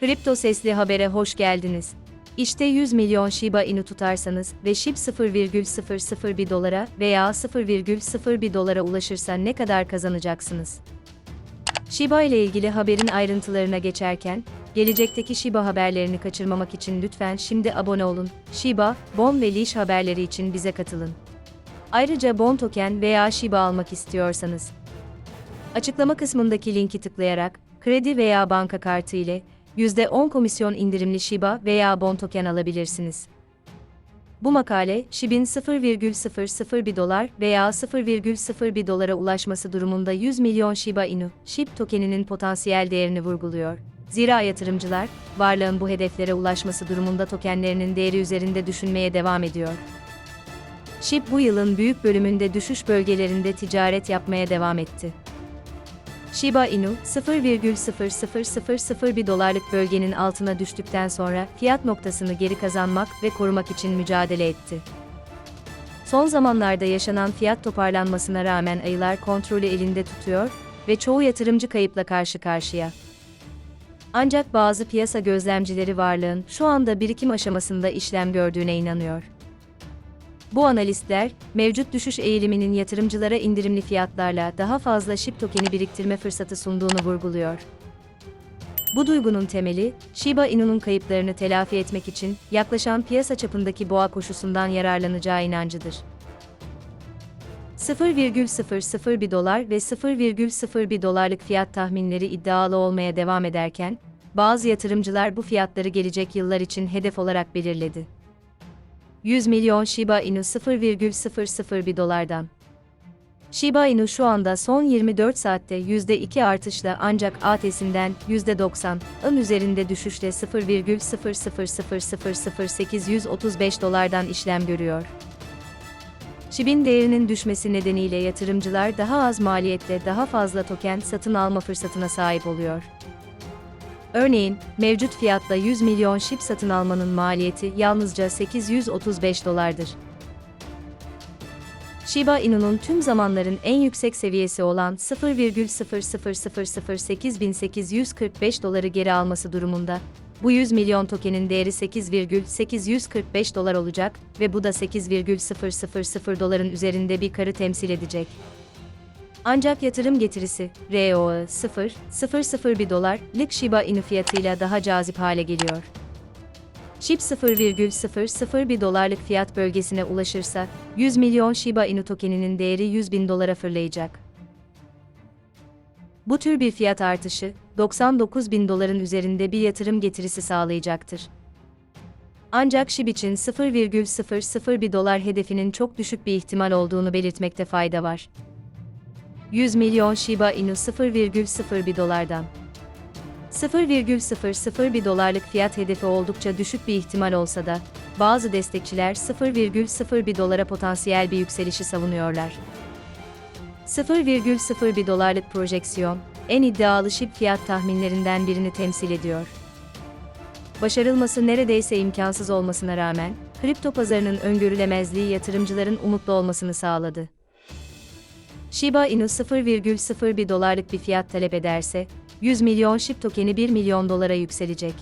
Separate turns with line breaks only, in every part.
Kripto Sesli Haber'e hoş geldiniz. İşte 100 milyon Shiba Inu tutarsanız ve SHIB 0,001 dolara veya 0,01 dolara ulaşırsa ne kadar kazanacaksınız? Shiba ile ilgili haberin ayrıntılarına geçerken, gelecekteki Shiba haberlerini kaçırmamak için lütfen şimdi abone olun. Shiba, Bon ve Leash haberleri için bize katılın. Ayrıca Bon token veya Shiba almak istiyorsanız, açıklama kısmındaki linki tıklayarak, kredi veya banka kartı ile %10 komisyon indirimli Shiba veya Bon token alabilirsiniz. Bu makale, SHIB'in 0,001 dolar veya 0,01 dolara ulaşması durumunda 100 milyon Shiba Inu, SHIB tokeninin potansiyel değerini vurguluyor. Zira yatırımcılar, varlığın bu hedeflere ulaşması durumunda tokenlerinin değeri üzerinde düşünmeye devam ediyor. SHIB bu yılın büyük bölümünde düşüş bölgelerinde ticaret yapmaya devam etti. Shiba Inu, 0,0001 dolarlık bölgenin altına düştükten sonra fiyat noktasını geri kazanmak ve korumak için mücadele etti. Son zamanlarda yaşanan fiyat toparlanmasına rağmen ayılar kontrolü elinde tutuyor ve çoğu yatırımcı kayıpla karşı karşıya. Ancak bazı piyasa gözlemcileri varlığın şu anda birikim aşamasında işlem gördüğüne inanıyor. Bu analistler, mevcut düşüş eğiliminin yatırımcılara indirimli fiyatlarla daha fazla SHIB tokeni biriktirme fırsatı sunduğunu vurguluyor. Bu duygunun temeli, Shiba Inu'nun kayıplarını telafi etmek için yaklaşan piyasa çapındaki boğa koşusundan yararlanacağı inancıdır. 0,001 dolar ve 0,01 dolarlık fiyat tahminleri iddialı olmaya devam ederken, bazı yatırımcılar bu fiyatları gelecek yıllar için hedef olarak belirledi. 100 milyon Shiba Inu 0,001 dolardan. Shiba Inu şu anda son 24 saatte %2 artışla ancak AT'sinden %90'ın üzerinde düşüşle 0,0000835 dolardan işlem görüyor. SHIB'in değerinin düşmesi nedeniyle yatırımcılar daha az maliyetle daha fazla token satın alma fırsatına sahip oluyor. Örneğin, mevcut fiyatla 100 milyon SHIB satın almanın maliyeti yalnızca 835 dolardır. Shiba Inu'nun tüm zamanların en yüksek seviyesi olan 0,0008845 doları geri alması durumunda, bu 100 milyon tokenin değeri 8,845 dolar olacak ve bu da 8,000 doların üzerinde bir karı temsil edecek. Ancak yatırım getirisi, ROI 0, 001 dolarlık Shiba Inu fiyatıyla daha cazip hale geliyor. SHIB 0,001 dolarlık fiyat bölgesine ulaşırsa, 100 milyon Shiba Inu tokeninin değeri 100 bin dolara fırlayacak. Bu tür bir fiyat artışı, 99 bin doların üzerinde bir yatırım getirisi sağlayacaktır. Ancak SHIB için 0,001 dolar hedefinin çok düşük bir ihtimal olduğunu belirtmekte fayda var. 100 milyon Shiba Inu 0,01 dolardan. 0,001 dolarlık fiyat hedefi oldukça düşük bir ihtimal olsa da, bazı destekçiler 0,01 dolara potansiyel bir yükselişi savunuyorlar. 0,01 dolarlık projeksiyon, en iddialı SHIB fiyat tahminlerinden birini temsil ediyor. Başarılması neredeyse imkansız olmasına rağmen, kripto pazarının öngörülemezliği yatırımcıların umutlu olmasını sağladı. Shiba Inu 0,01 dolarlık bir fiyat talep ederse, 100 milyon SHIB tokeni 1 milyon dolara yükselecek.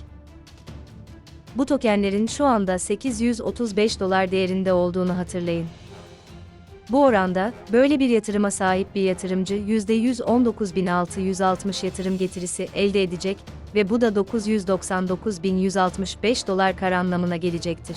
Bu tokenlerin şu anda 835 dolar değerinde olduğunu hatırlayın. Bu oranda, böyle bir yatırıma sahip bir yatırımcı %119.660 yatırım getirisi elde edecek ve bu da 999.165 dolar kar anlamına gelecektir.